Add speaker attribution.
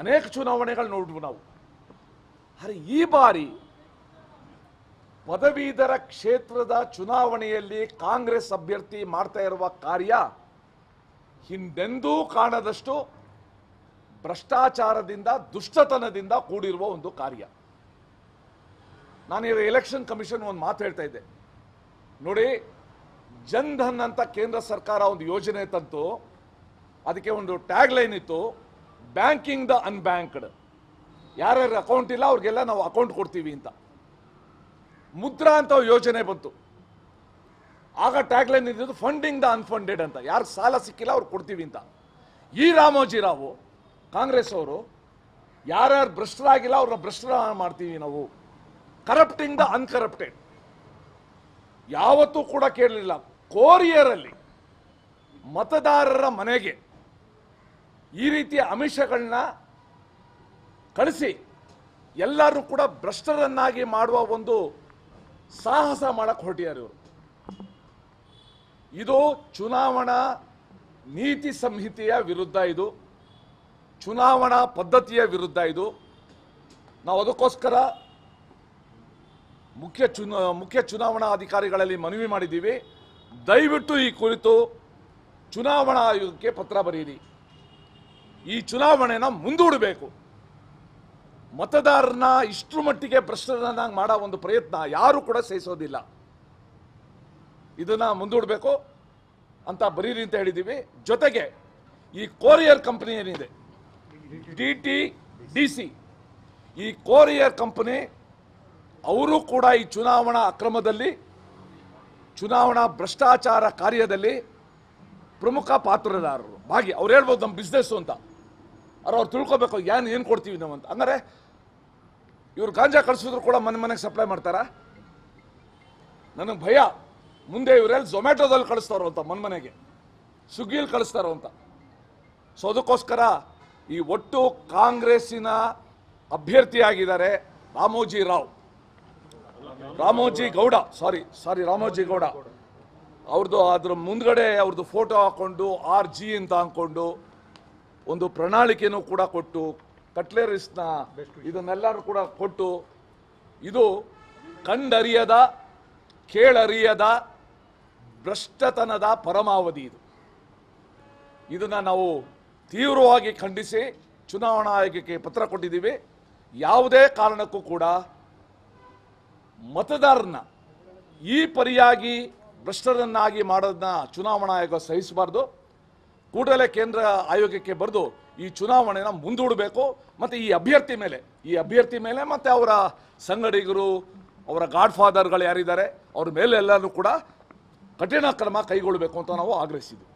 Speaker 1: ಅನೇಕ ಚುನಾವಣೆಗಳು ನೋಡಿದ್ವು ನಾವು. ಆದರೆ ಈ ಬಾರಿ ಪದವೀಧರ ಕ್ಷೇತ್ರದ ಚುನಾವಣೆಯಲ್ಲಿ ಕಾಂಗ್ರೆಸ್ ಅಭ್ಯರ್ಥಿ ಮಾಡ್ತಾ ಇರುವ ಕಾರ್ಯ ಹಿಂದೆಂದೂ ಕಾಣದಷ್ಟು ಭ್ರಷ್ಟಾಚಾರದಿಂದ, ದುಷ್ಟತನದಿಂದ ಕೂಡಿರುವ ಒಂದು ಕಾರ್ಯ. ನಾನು ಈಗ ಎಲೆಕ್ಷನ್ ಕಮಿಷನ್ ಒಂದು ಮಾತು ಹೇಳ್ತಾ ಇದ್ದೆ. ನೋಡಿ ಜನ್ ಧನ್ ಅಂತ ಕೇಂದ್ರ ಸರ್ಕಾರ ಒಂದು ಯೋಜನೆ ತಂತು, ಅದಕ್ಕೆ ಒಂದು ಟ್ಯಾಗ್ ಲೈನ್ ಇತ್ತು. ಬ್ಯಾಂಕಿಂಗ್ ದ ಅನ್ಬ್ಯಾಂಕ್ಡ್ ಯಾರ್ಯಾರ ಅಕೌಂಟ್ ಇಲ್ಲ, ಅವ್ರಿಗೆಲ್ಲ ನಾವು ಅಕೌಂಟ್ ಕೊಡ್ತೀವಿ ಅಂತ. ಮುದ್ರಾ ಅಂತ ಯೋಜನೆ ಬಂತು. ಆಗ ಟ್ಯಾಗ್ಲೈನ್ ಇದ್ದಿದ್ದು ಫಂಡಿಂಗ್ ದ ಅನ್ಫಂಡೆಡ್ ಅಂತ. ಯಾರು ಸಾಲ ಸಿಕ್ಕಿಲ್ಲ, ಅವ್ರು ಕೊಡ್ತೀವಿ ಅಂತ. ಈ ರಾಮೋಜಿರಾವು ಕಾಂಗ್ರೆಸ್ ಅವರು, ಯಾರ್ಯಾರು ಭ್ರಷ್ಟರಾಗಿಲ್ಲ, ಅವ್ರನ್ನ ಭ್ರಷ್ಟರ ಮಾಡ್ತೀವಿ ನಾವು. ಕರಪ್ಟಿಂಗ್ ದ ಅನ್ಕರಪ್ಟೆಡ್ ಯಾವತ್ತೂ ಕೂಡ ಕೇಳಲಿಲ್ಲ. ಕೋರಿಯರಲ್ಲಿ ಮತದಾರರ ಮನೆಗೆ ಈ ರೀತಿಯ ಅಮಿಷಗಳನ್ನ ಕಳಿಸಿ ಎಲ್ಲರೂ ಕೂಡ ಭ್ರಷ್ಟರನ್ನಾಗಿ ಮಾಡುವ ಒಂದು ಸಾಹಸ ಮಾಡಕ್ಕೆ ಹೊರಟಿದ್ದಾರೆ ಇವರು. ಇದು ಚುನಾವಣಾ ನೀತಿ ಸಂಹಿತೆಯ ವಿರುದ್ಧ ಇದು, ಚುನಾವಣಾ ಪದ್ಧತಿಯ ವಿರುದ್ಧ ಇದು. ನಾವು ಅದಕ್ಕೋಸ್ಕರ ಮುಖ್ಯ ಚುನ, ಮುಖ್ಯ ಚುನಾವಣಾ ಅಧಿಕಾರಿಗಳಲ್ಲಿ ಮನವಿ ಮಾಡಿದ್ದೀವಿ. ದಯವಿಟ್ಟು ಈ ಕುರಿತು ಚುನಾವಣಾ ಆಯೋಗಕ್ಕೆ ಪತ್ರ ಬರೆಯಿರಿ. ಈ ಚುನಾವಣೆನ ಮುಂದೂಡಬೇಕು. ಮತದಾರನ ಇಷ್ಟರ ಮಟ್ಟಿಗೆ ಭ್ರಷ್ಟರನ್ನಾಗಿ ಮಾಡೋ ಒಂದು ಪ್ರಯತ್ನ ಯಾರು ಕೂಡ ಸಹಿಸೋದಿಲ್ಲ. ಇದನ್ನ ಮುಂದೂಡಬೇಕು ಅಂತ ಬರೀರಿ ಅಂತ ಹೇಳಿದ್ದೀವಿ ಜೊತೆಗೆ ಈ ಕೋರಿಯರ್ ಕಂಪನಿ ಏನಿದೆ? D T D C. ಈ ಕೋರಿಯರ್ ಕಂಪನಿ ಅವರು ಕೂಡ ಈ ಚುನಾವಣಾ ಅಕ್ರಮದಲ್ಲಿ, ಚುನಾವಣಾ ಭ್ರಷ್ಟಾಚಾರ ಕಾರ್ಯದಲ್ಲಿ ಪ್ರಮುಖ ಪಾತ್ರದಾರರು. ಭಾಗಿ ಅವ್ರು ಹೇಳ್ಬೋದು ನಮ್ಮ ಬಿಸ್ನೆಸ್ಸು ಅಂತ. ಅವ್ರು ಅವ್ರು ತಿಳ್ಕೊಬೇಕು, ಏನು ಏನು ಕೊಡ್ತೀವಿ ನಾವು ಅಂತ. ಅಂದರೆ ಇವ್ರು ಗಾಂಜಾ ಕಳಿಸಿದ್ರು ಕೂಡ ಮನೆ ಮನೆಗೆ ಸಪ್ಲೈ ಮಾಡ್ತಾರಾ? ನನಗೆ ಭಯ. ಮುಂದೆ ಇವರೆಲ್ಲಿ ಝೊಮ್ಯಾಟೋದಲ್ಲಿ ಕಳಿಸ್ತಾರೋ ಅಂತ, ಮನೆ ಮನೆಗೆ. ಸ್ವಿಗ್ಗಿಯಲ್ಲಿ ಕಳಿಸ್ತಾರೋ ಅಂತ. ಸೊ ಅದಕ್ಕೋಸ್ಕರ ಈ ಒಟ್ಟು ಕಾಂಗ್ರೆಸ್ಸಿನ ಅಭ್ಯರ್ಥಿಯಾಗಿದ್ದಾರೆ ರಾಮೋಜಿ ರಾವ್. ರಾಮೋಜಿ ಗೌಡ ಸಾರಿ ಸಾರಿ ರಾಮೋಜಿ ಗೌಡ. ಅವ್ರದ್ದು ಅದ್ರ ಮುಂದ್ಗಡೆ ಅವ್ರದ್ದು ಫೋಟೋ ಹಾಕೊಂಡು ಆರ್ ಜಿ ಅಂತ ಹಾಕೊಂಡು ಒಂದು ಪ್ರಣಾಳಿಕೆಯೂ ಕೂಡ ಕೊಟ್ಟು ಕಟ್ಲೆರಿಸ್ನ ಇದನ್ನೆಲ್ಲರೂ ಕೂಡ ಕೊಟ್ಟು ಇದು ಕಂಡರಿಯದ ಕೇಳರಿಯದ ಭ್ರಷ್ಟತನದ ಪರಮಾವಧಿ ಇದು. ಇದನ್ನು ನಾವು ತೀವ್ರವಾಗಿ ಖಂಡಿಸಿ ಚುನಾವಣಾ ಆಯೋಗಕ್ಕೆ ಪತ್ರ ಕೊಟ್ಟಿದ್ದೀವಿ. ಯಾವುದೇ ಕಾರಣಕ್ಕೂ ಕೂಡ ಮತದಾರನ ಈ ಪರಿಯಾಗಿ ಭ್ರಷ್ಟರನ್ನಾಗಿ ಮಾಡೋದನ್ನ ಚುನಾವಣಾ ಆಯೋಗ ಸಹಿಸಬಾರ್ದು. ಕೂಡಲೇ ಕೇಂದ್ರ ಆಯೋಗಕ್ಕೆ ಬರೆದು ಈ ಚುನಾವಣೆನ ಮುಂದೂಡಬೇಕು, ಮತ್ತು ಈ ಅಭ್ಯರ್ಥಿ ಮೇಲೆ, ಈ ಅಭ್ಯರ್ಥಿ ಮೇಲೆ ಮತ್ತು ಅವರ ಸಂಗಡಿಗರು, ಅವರ ಗಾಡ್ ಫಾದರ್ಗಳು ಯಾರಿದ್ದಾರೆ, ಅವ್ರ ಮೇಲೆ ಎಲ್ಲರೂ ಕೂಡ ಕಠಿಣ ಕ್ರಮ ಕೈಗೊಳ್ಳಬೇಕು ಅಂತ ನಾವು ಆಗ್ರಹಿಸಿದ್ವಿ.